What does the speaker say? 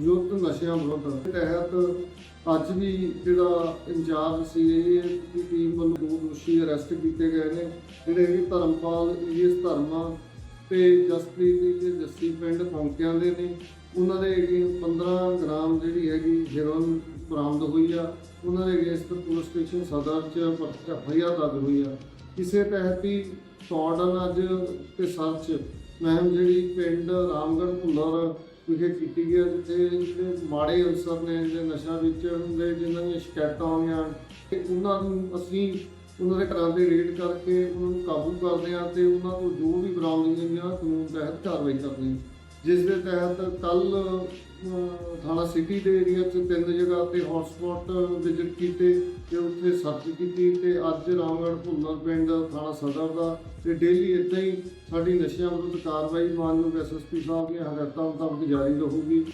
ਯੁੱਧ ਨਸ਼ਿਆਂ ਵਿਰੁੱਧ। ਤਹਿਤ ਅੱਜ ਵੀ ਜਿਹੜਾ ਇੰਚਾਰਜ ਸੀ, ਇਹ ਦੀ ਟੀਮ ਵੱਲੋਂ ਦੋ ਦੋਸ਼ੀ ਅਰੈਸਟ ਕੀਤੇ ਗਏ ਨੇ। ਜਿਹੜੇ ਹੈਗੇ ਧਰਮਪਾਲ ਈਐਸ ਧਰਮਾ ਤੇ ਜਸਪ੍ਰੀਤ ਜੀ ਜੱਸੀ ਪਿੰਡ ਪੌਂਕਿਆਂ ਦੇ ਨੇ। ਉਹਨਾਂ ਦੇ ਹੈਗੇ 15 ਗ੍ਰਾਮ ਜਿਹੜੀ ਹੈਗੀ ਹੈਰੋਇਨ ਬਰਾਮਦ ਹੋਈ ਆ। ਉਹਨਾਂ ਦੇ ਅਗੇਂਸਟ ਪੁਲਿਸ ਸਟੇਸ਼ਨ ਸਦਰ ਚ ਪਰਚਾ ਫਰਿਆਦ ਦਰਜ ਹੋਈ ਆ। ਕਿਸੇ ਤਹਿਤ ਹੀ ਤੌੜਨ ਅੱਜ ਤੇ ਸਰਚ ਮਹਿਮ ਜਿਹੜੀ ਪਿੰਡ ਰਾਮਗੜ੍ਹ ਭੁੱਲਰ ਵਿਖੇ ਕੀਤੀ ਗਈ ਹੈ, ਜਿੱਥੇ ਜਿਹੜੇ ਮਾੜੇ ਅਨਸਰ ਨੇ ਜਿਹੜੇ ਨਸ਼ਾ ਵਿੱਚ ਦੇ ਜਿਨ੍ਹਾਂ ਦੀਆਂ ਸ਼ਿਕਾਇਤਾਂ ਆਉਂਦੀਆਂ ਤੇ ਉਹਨਾਂ ਨੂੰ ਅਸੀਂ ਉਹਨਾਂ ਦੇ ਘਰਾਂ ਦੇ ਰੇਡ ਕਰਕੇ ਉਹਨਾਂ ਨੂੰ ਕਾਬੂ ਕਰਦੇ ਹਾਂ ਤੇ ਉਹਨਾਂ ਤੋਂ ਜੋ ਵੀ ਬਰਾਮਦ ਹੁੰਦੀਆਂ ਕਾਨੂੰਨ ਤਹਿਤ ਕਾਰਵਾਈ ਕਰਦੇ ਹਾਂ ਜਿਸ ਦੇ ਤਹਿਤ ਕੱਲ ਥਾਣਾ ਸਿਟੀ ਦੇ ਏਰੀਆ 'ਚ ਤਿੰਨ ਜਗ੍ਹਾ ਤੇ ਹੌਟਸਪੌਟ ਵਿਜ਼ਿਟ ਕੀਤੇ ਤੇ ਉੱਥੇ ਸਰਚ ਕੀਤੀ ਤੇ ਅੱਜ ਰਾਮਗੜ੍ਹ ਭੁੱਲਰ ਪਿੰਡ ਥਾਣਾ ਸਦਰ ਦਾ ਤੇ ਡੇਲੀ ਇਦਾਂ ਹੀ ਸਾਡੀ ਨਸ਼ਿਆਂ ਵਿਰੁੱਧ ਕਾਰਵਾਈ, ਮਾਨਯੋਗ ਐਸਐਸਪੀ ਸਾਹਿਬ ਦੀਆਂ ਹਦਾਇਤਾਂ ਮੁਤਾਬਕ ਜਾਰੀ ਰਹੂਗੀ।